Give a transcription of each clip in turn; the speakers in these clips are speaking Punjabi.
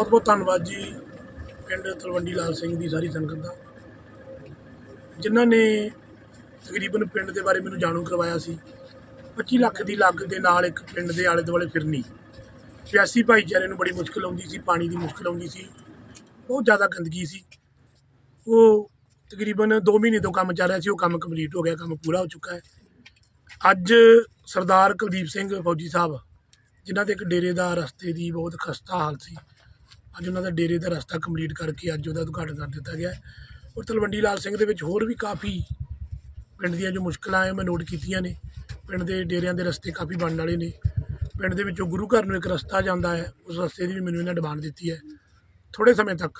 ਬਹੁਤ ਬਹੁਤ ਧੰਨਵਾਦ ਜੀ ਪਿੰਡ ਤਲਵੰਡੀ ਲਾਲ ਸਿੰਘ ਦੀ ਸਾਰੀ ਸੰਗਤ ਦਾ। ਜਿਨ੍ਹਾਂ ਨੇ ਤਕਰੀਬਨ ਪਿੰਡ ਦੇ ਬਾਰੇ ਮੈਨੂੰ ਜਾਣੂ ਕਰਵਾਇਆ ਸੀ। 25 ਲੱਖ ਦੀ ਲੱਗ ਦੇ ਨਾਲ ਇੱਕ ਪਿੰਡ ਦੇ ਆਲੇ ਦੁਆਲੇ ਫਿਰਨੀ। ਸਿਆਸੀ ਭਾਈਚਾਰੇ ਨੂੰ ਬੜੀ ਮੁਸ਼ਕਲ ਆਉਂਦੀ ਸੀ, ਪਾਣੀ ਦੀ ਮੁਸ਼ਕਲ ਆਉਂਦੀ ਸੀ। ਬਹੁਤ ਜ਼ਿਆਦਾ ਗੰਦਗੀ ਸੀ। ਉਹ ਤਕਰੀਬਨ 2 ਮਹੀਨੇ ਤੋਂ ਕੰਮ ਚੱਲ ਰਿਹਾ ਸੀ, ਉਹ ਕੰਮ ਕੰਪਲੀਟ ਹੋ ਗਿਆ, ਕੰਮ ਪੂਰਾ ਹੋ ਚੁੱਕਾ ਹੈ। ਅੱਜ ਸਰਦਾਰ ਕੁਲਦੀਪ ਸਿੰਘ ਫੌਜੀ ਸਾਹਿਬ, ਜਿਨ੍ਹਾਂ ਦੇ ਇੱਕ ਡੇਰੇ ਦਾ ਰਸਤੇ ਦੀ ਬਹੁਤ ਖਸਤਾ ਹਾਲਤ ਸੀ ਅੱਜ ਉਹਨਾਂ ਦਾ ਡੇਰੇ ਦਾ ਰਸਤਾ ਕੰਪਲੀਟ ਕਰਕੇ ਅੱਜ ਉਹਦਾ ਉਦਘਾਟਨ ਕਰ ਦਿੱਤਾ ਗਿਆ ਔਰ ਤਲਵੰਡੀ ਲਾਲ ਸਿੰਘ ਦੇ ਵਿੱਚ ਹੋਰ ਵੀ ਕਾਫੀ ਪਿੰਡ ਦੀਆਂ ਜੋ ਮੁਸ਼ਕਲਾਂ ਹੈ, ਮੈਂ ਨੋਟ ਕੀਤੀਆਂ ਨੇ। ਪਿੰਡ ਦੇ ਡੇਰਿਆਂ ਦੇ ਰਸਤੇ ਕਾਫੀ ਬਣਨ ਵਾਲੇ ਨੇ। ਪਿੰਡ ਦੇ ਵਿੱਚੋਂ ਗੁਰੂ ਘਰ ਨੂੰ ਇੱਕ ਰਸਤਾ ਜਾਂਦਾ ਹੈ, ਉਸ ਰਸਤੇ ਦੀ ਵੀ ਮੈਨੂੰ ਇਹਨਾਂ ਡਿਮਾਂਡ ਦਿੱਤੀ ਹੈ। ਥੋੜੇ ਸਮੇਂ ਤੱਕ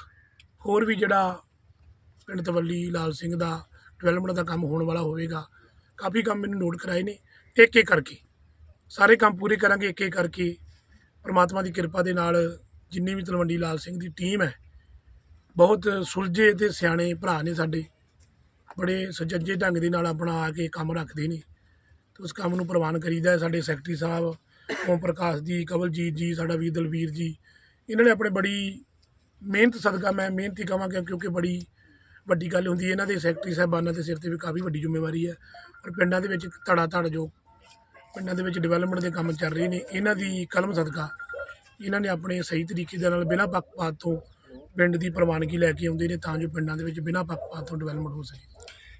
ਹੋਰ ਵੀ ਜਿਹੜਾ ਪਿੰਡ ਤਵੱਲੀ ਲਾਲ ਸਿੰਘ ਦਾ ਡਿਵੈਲਪਮੈਂਟ ਦਾ ਕੰਮ ਹੋਣ ਵਾਲਾ ਹੋਵੇਗਾ, ਕਾਫੀ ਕੰਮ ਮੈਨੂੰ ਨੋਟ ਕਰਾਏ ਨੇ। ਇੱਕ ਇੱਕ ਕਰਕੇ, ਸਾਰੇ ਕੰਮ ਪੂਰੇ ਕਰਾਂਗੇ ਇੱਕ ਇੱਕ ਕਰਕੇ, ਪਰਮਾਤਮਾ ਦੀ ਕਿਰਪਾ ਦੇ ਨਾਲ ਜਿੰਨੀ ਵੀ ਤਲਵੰਡੀ ਲਾਲ ਸਿੰਘ ਦੀ ਟੀਮ ਹੈ, ਬਹੁਤ ਸੁਲਝੇ ਤੇ ਸਿਆਣੇ ਭਰਾ ਨੇ ਸਾਡੇ। ਬੜੇ ਸੁਚੱਜੇ ਢੰਗ ਦੇ ਨਾਲ ਆਪਣਾ ਆ ਕੇ ਕੰਮ ਰੱਖਦੇ ਨੇ। ਤੇ ਉਸ ਕੰਮ ਨੂੰ ਪ੍ਰਵਾਨ ਕਰੀਦਾ ਸਾਡੇ ਸੈਕਟਰੀ ਸਾਹਿਬ, ਓਮ ਪ੍ਰਕਾਸ਼ ਜੀ, ਕਵਲਜੀਤ ਜੀ, ਸਾਡਾ ਵੀਰ ਦਲਵੀਰ ਜੀ। ਇਹਨਾਂ ਨੇ ਆਪਣੇ ਬੜੀ ਮਿਹਨਤ ਸਦਕਾ ਮੈਂ ਮਿਹਨਤੀ ਕਹਾਂ ਕਿਉਂਕਿ ਬੜੀ ਵੱਡੀ ਗੱਲ ਹੁੰਦੀ ਹੈ, ਇਹਨਾਂ ਦੇ ਸੈਕਟਰੀ ਸਾਹਿਬਾਨਾਂ ਦੇ ਸਿਰ ਤੇ ਵੀ ਕਾਫੀ ਵੱਡੀ ਜ਼ਿੰਮੇਵਾਰੀ ਹੈ। ਪਰ ਪਿੰਡਾਂ ਦੇ ਵਿੱਚ ਧੜਾ ਧੜ ਜੋ ਪਿੰਡਾਂ ਦੇ ਵਿੱਚ ਡਿਵੈਲਪਮੈਂਟ ਦੇ ਕੰਮ ਚੱਲ ਰਹੇ ਨੇ, ਇਹਨਾਂ ਦੀ ਕਲਮ ਸਦਕਾ ਇਹਨਾਂ ਨੇ ਆਪਣੇ ਸਹੀ ਤਰੀਕੇ ਦੇ ਨਾਲ ਬਿਨਾਂ ਪੱਖਪਾਤ ਤੋਂ ਪਿੰਡ ਦੀ ਪ੍ਰਵਾਨਗੀ ਲੈ ਕੇ ਆਉਂਦੇ ਨੇ, ਤਾਂ ਜੋ ਪਿੰਡਾਂ ਦੇ ਵਿੱਚ ਬਿਨਾਂ ਪੱਖਪਾਤ ਤੋਂ ਡਿਵੈਲਪਮੈਂਟ ਹੋ ਸਕੇ।